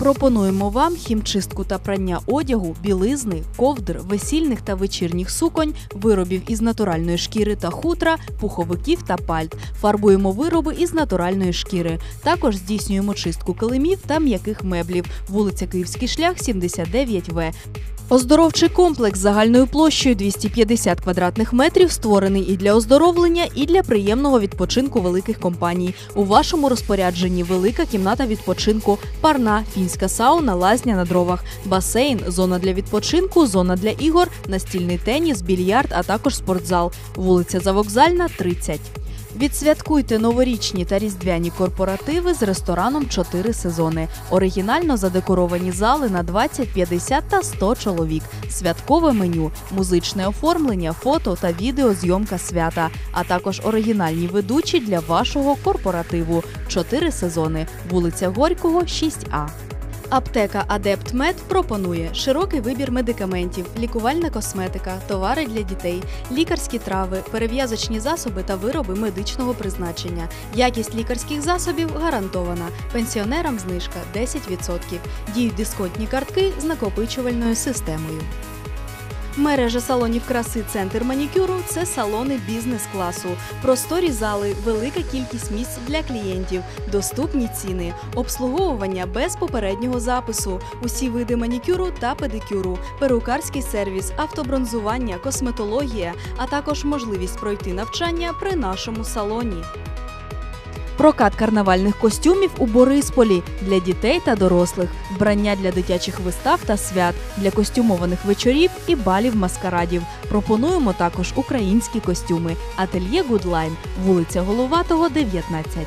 Пропонуємо вам хімчистку та прання одягу, білизни, ковдр, весільних та вечірніх суконь, виробів із натуральної шкіри та хутра, пуховиків та пальт. Фарбуємо вироби із натуральної шкіри. Також здійснюємо чистку килимів та м'яких меблів. Вулиця Київський шлях, 79В. Оздоровчий комплекс загальною площею 250 квадратних метрів створений і для оздоровлення, і для приємного відпочинку великих компаній. У вашому розпорядженні велика кімната відпочинку, парна, фінська сауна, лазня на дровах, басейн, зона для відпочинку, зона для ігор, настільний теніс, більярд, а також спортзал. Вулиця Завокзальна, 30. Відсвяткуйте новорічні та різдвяні корпоративи з рестораном «Чотири сезони. Оригінально задекоровані зали на 20, 50 та 100 чоловік. Святкове меню, музичне оформлення, фото та відеозйомка свята, а також оригінальні ведучі для вашого корпоративу. «Чотири сезони. Вулиця Горького, 6А. Аптека Адептмед пропонує широкий вибір медикаментів, лікувальна косметика, товари для дітей, лікарські трави, перев'язочні засоби та вироби медичного призначення. Якість лікарських засобів гарантована. Пенсіонерам знижка 10%. Діють дисконтні картки з накопичувальною системою. Мережа салонів краси Центр манікюру це салони бізнес-класу, просторі зали, велика кількість місць для клієнтів, доступні ціни, обслуговування без попереднього запису, усі види манікюру та педикюру, перукарський сервіс, автобронзування, косметологія, а також можливість пройти навчання при нашому салоні. Прокат карнавальних костюмів у Борисполі для дітей та дорослих, вбрання для дитячих вистав та свят, для костюмованих вечорів і балів маскарадів. Пропонуємо також українські костюми. Ательє Гудлайн, вулиця Головатого, 19.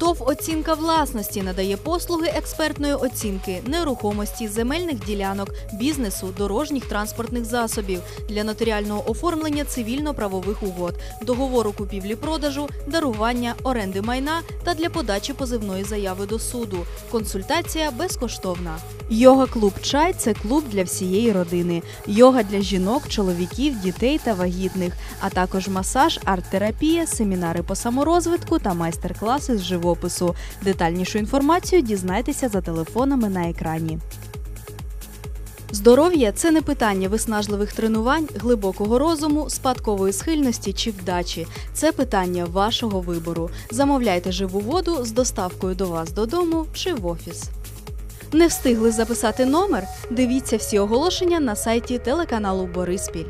ТОВ оцінка власності надає послуги експертної оцінки нерухомості, земельних ділянок, бізнесу, дорожніх транспортних засобів для нотаріального оформлення цивільно-правових угод, договору купівлі-продажу, дарування, оренди майна та для подачі позивної заяви до суду. Консультація безкоштовна. Йога клуб Чай це клуб для всієї родини. Йога для жінок, чоловіків, дітей та вагітних, а також масаж, арт-терапія, семінари по саморозвитку та майстер-класи з живопису. Детальнішу інформацію дізнайтеся за телефонами на екрані. Здоров'я це не питання виснажливих тренувань, глибокого розуму, спадкової схильності чи вдачі. Це питання вашого вибору. Замовляйте живу воду з доставкою до вас додому чи в офіс. Не встигли записати номер? Дивіться всі оголошення на сайті телеканалу Бориспіль.